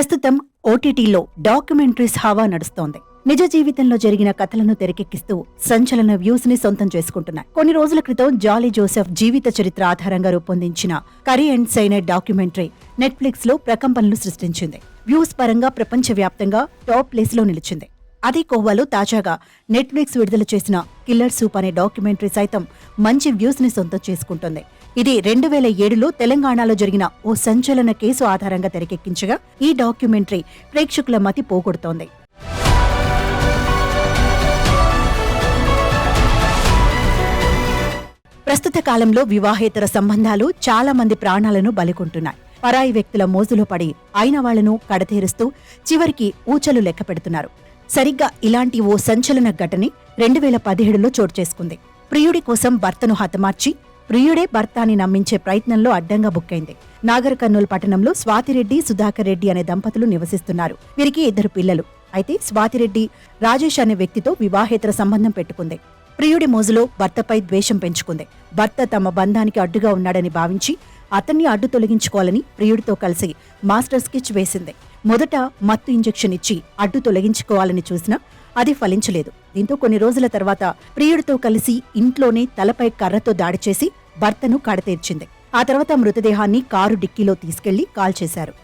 ప్రస్తుతం ఓటీటీలో డాక్యుమెంటరీస్ హవా నడుస్తోంది. నిజ జీవితంలో జరిగిన కథలను తెరకెక్కిస్తూ సంచలన వ్యూస్ని సొంతం చేసుకుంటున్నాయి. కొన్ని రోజుల క్రితం జాలీ జోసెఫ్ జీవిత చరిత్ర ఆధారంగా రూపొందించిన కరీ అండ్ సైనైడ్ డాక్యుమెంటరీ నెట్ఫ్లిక్స్లో ప్రకంపనలు సృష్టించింది. వ్యూస్ పరంగా ప్రపంచవ్యాప్తంగా టాప్ ప్లేస్లో నిలిచింది. అదే కోవాలో తాజాగా నెట్ఫ్లిక్స్ విడుదల చేసిన కిల్లర్ సూప్ అనే డాక్యుమెంటరీ సైతం మంచి వ్యూస్ని సొంతం చేసుకుంటుంది. ఇది రెండు వేల ఏడులో తెలంగాణలో జరిగిన ఓ సంచలన కేసు ఆధారంగా తెరకెక్కించగా ఈ డాక్యుమెంటరీ ప్రేక్షకుల మతి పోగొడుతోంది. ప్రస్తుత కాలంలో వివాహేతర సంబంధాలు చాలా మంది ప్రాణాలను బలికొంటున్నాయి. పరాయి వ్యక్తుల మోజులో పడి అయిన వాళ్ళను కడతీరుస్తూ చివరికి ఊచలు లెక్క పెడుతున్నారు. సరిగ్గా ఇలాంటి ఓ సంచలన ఘటన రెండు వేల పదిహేడులో చోటు చేసుకుంది. ప్రియుడి కోసం భర్తను హతమార్చి ప్రియుడే భర్త అని నమ్మించే ప్రయత్నంలో అడ్డంగా బుక్కైంది. నాగర్ కర్నూలు పట్టణంలో స్వాతిరెడ్డి సుధాకర్ రెడ్డి అనే దంపతులు నివసిస్తున్నారు. వీరికి ఇద్దరు పిల్లలు. అయితే స్వాతిరెడ్డి రాజేష్ అనే వ్యక్తితో వివాహేతర సంబంధం పెట్టుకుంది. ప్రియుడి మోజులో భర్తపై ద్వేషం పెంచుకుంది. భర్త తమ బంధానికి అడ్డుగా ఉన్నాడని భావించి అతన్ని అడ్డు తొలగించుకోవాలని ప్రియుడితో కలిసి మాస్టర్ స్కెచ్ వేసింది. మొదట మత్తు ఇంజెక్షన్ ఇచ్చి అడ్డు తొలగించుకోవాలని చూసినా అది ఫలించలేదు. దీంతో కొన్ని రోజుల తర్వాత ప్రియుడితో కలిసి ఇంట్లోనే తలపై కర్రతో దాడి చేసి భర్తను కడతీర్చింది. ఆ తర్వాత మృతదేహాన్ని కారు డిక్కీలో తీసుకెళ్ళి కాల్చేశారు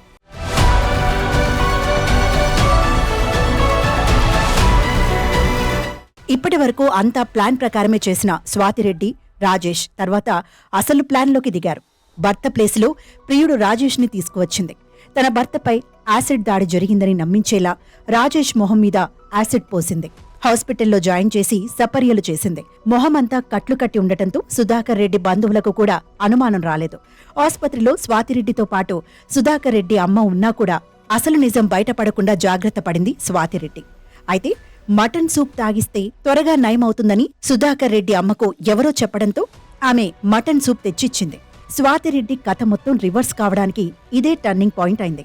ఇప్పటి వరకు అంతా ప్లాన్ ప్రకారమే చేసిన స్వాతిరెడ్డి రాజేష్ తర్వాత అసలు ప్లాన్లోకి దిగారు. భర్త ప్లేసులో ప్రియుడు రాజేష్ని తీసుకువచ్చింది. తన భర్తపై యాసిడ్ దాడి జరిగిందని నమ్మించేలా రాజేష్ మొహం మీద యాసిడ్ పోసింది. హాస్పిటల్లో జాయిన్ చేసి సపర్యలు చేసింది. మొహమంతా కట్లు కట్టి ఉండటంతో సుధాకర్ రెడ్డి బంధువులకు కూడా అనుమానం రాలేదు. ఆసుపత్రిలో స్వాతిరెడ్డితో పాటు సుధాకర్ రెడ్డి అమ్మ ఉన్నా కూడా అసలు నిజం బయటపడకుండా జాగ్రత్త పడింది స్వాతిరెడ్డి. అయితే మటన్ సూప్ తాగిస్తే త్వరగా నయమవుతుందని సుధాకర్ రెడ్డి అమ్మకు ఎవరో చెప్పడంతో ఆమె మటన్ సూప్ తెచ్చిచ్చింది. స్వాతిరెడ్డి కథ మొత్తం రివర్స్ కావడానికి ఇదే టర్నింగ్ పాయింట్ అయింది.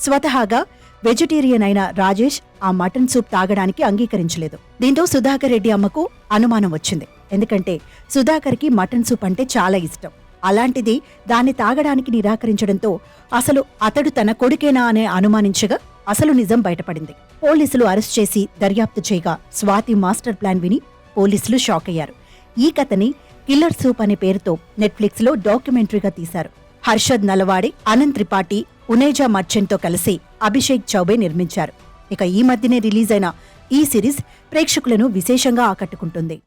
స్వతహాగా వెజిటేరియన్ అయిన రాజేష్ ఆ మటన్ సూప్ తాగడానికి అంగీకరించలేదు. దీంతో సుధాకర్ రెడ్డి అమ్మకు అనుమానం వచ్చింది. ఎందుకంటే సుధాకర్కి మటన్ సూప్ అంటే చాలా ఇష్టం. అలాంటిది దాన్ని తాగడానికి నిరాకరించడంతో అసలు అతడు తన కొడుకేనా అనే అనుమానించగా అసలు నిజం బయటపడింది. పోలీసులు అరెస్ట్ చేసి దర్యాప్తు చేయగా స్వాతి మాస్టర్ ప్లాన్ విని పోలీసులు షాక్ అయ్యారు ఈ కథని కిల్లర్ సూప్ అనే పేరుతో నెట్ఫ్లిక్స్లో డాక్యుమెంటరీగా తీశారు. హర్షద్ నలవాడి అనంత్ త్రిపాఠి ఉనేజా మర్చెంట్తో కలిసి అభిషేక్ చౌబే నిర్మించారు. ఇక ఈ మధ్యనే రిలీజ్ అయిన ఈ సిరీస్ ప్రేక్షకులను విశేషంగా ఆకట్టుకుంటుంది.